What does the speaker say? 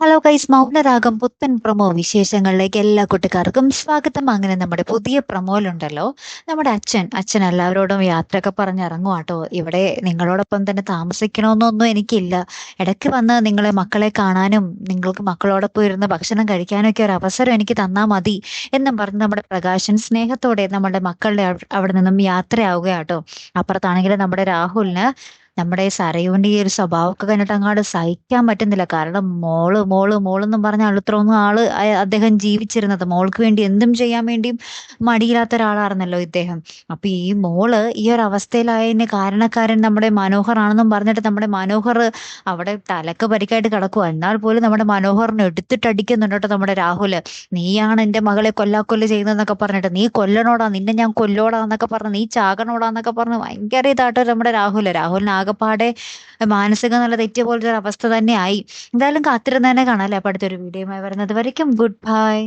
Hello guys Mounaragam പുത്തൻ promo വിശേഷങ്ങളിലേക്ക് എല്ലാ കൂട്ടുകാർക്കും സ്വാഗതം. അങ്ങനെ നമ്മുടെ പുതിയ പ്രൊമോയിലുണ്ടല്ലോ നമ്മുടെ അച്ഛൻ അച്ഛൻ എല്ലാവരോടും യാത്രയൊക്കെ പറഞ്ഞിറങ്ങും കേട്ടോ ഇവിടെ നിങ്ങളോടൊപ്പം തന്നെ താമസിക്കണമെന്നൊന്നും എനിക്കില്ല. ഇടയ്ക്ക് വന്ന് നിങ്ങളെ മക്കളെ കാണാനും നിങ്ങൾക്ക് മക്കളോടൊപ്പം ഇരുന്ന് ഭക്ഷണം കഴിക്കാനും ഒക്കെ ഒരു അവസരം എനിക്ക് തന്നാൽ മതി എന്നും പറഞ്ഞ് നമ്മുടെ പ്രകാശൻ സ്നേഹത്തോടെ നമ്മുടെ മക്കളുടെ അവ- അവിടെ നിന്നും യാത്രയാവുക കേട്ടോ അപ്പുറത്താണെങ്കിൽ നമ്മുടെ രാഹുലിന് നമ്മുടെ ഈ സരയുവിന്റെ ഈ ഒരു സ്വഭാവമൊക്കെ കണ്ടിട്ട് അങ്ങോട്ട് സഹിക്കാൻ പറ്റുന്നില്ല. കാരണം മോൾ മോൾ മോളെന്നും പറഞ്ഞ അളുത്രൊന്നും ആൾ അദ്ദേഹം ജീവിച്ചിരുന്നത്. മോൾക്ക് വേണ്ടി എന്തും ചെയ്യാൻ വേണ്ടിയും മടിയില്ലാത്ത ഒരാളായിരുന്നല്ലോ ഇദ്ദേഹം. അപ്പൊ ഈ മോൾ ഈ ഒരു അവസ്ഥയിലായതിന് കാരണക്കാരൻ നമ്മുടെ മനോഹർ ആണെന്നും പറഞ്ഞിട്ട് നമ്മുടെ മനോഹർ അവിടെ തലക്ക് പരിക്കായിട്ട് കിടക്കുക എന്നാൽ പോലും നമ്മുടെ മനോഹറിനെ എടുത്തിട്ടടിക്കുന്നുണ്ട് കേട്ടോ നമ്മുടെ രാഹുൽ. നീയാണ് എന്റെ മകളെ കൊല്ലാക്കൊല്ല ചെയ്യുന്നതെന്നൊക്കെ പറഞ്ഞിട്ട് നീ കൊല്ലണോടാ നിന്നെ ഞാൻ കൊല്ലോടാ എന്നൊക്കെ പറഞ്ഞു നീ ചാകണോടാ എന്നൊക്കെ പറഞ്ഞു ഭയങ്കര ഇതാട്ടോ നമ്മുടെ രാഹുൽ. രാഹുലിന് ആകെപ്പാടെ മാനസിക നല്ല തെറ്റിയ പോലത്തെ ഒരു അവസ്ഥ തന്നെയായി എന്തായാലും കാത്തിരുന്ന് തന്നെ കാണാം അല്ലേ? അപ്പൊ അടുത്തൊരു വീഡിയോയുമായി വരുന്നത് വരയ്ക്കും. Good bye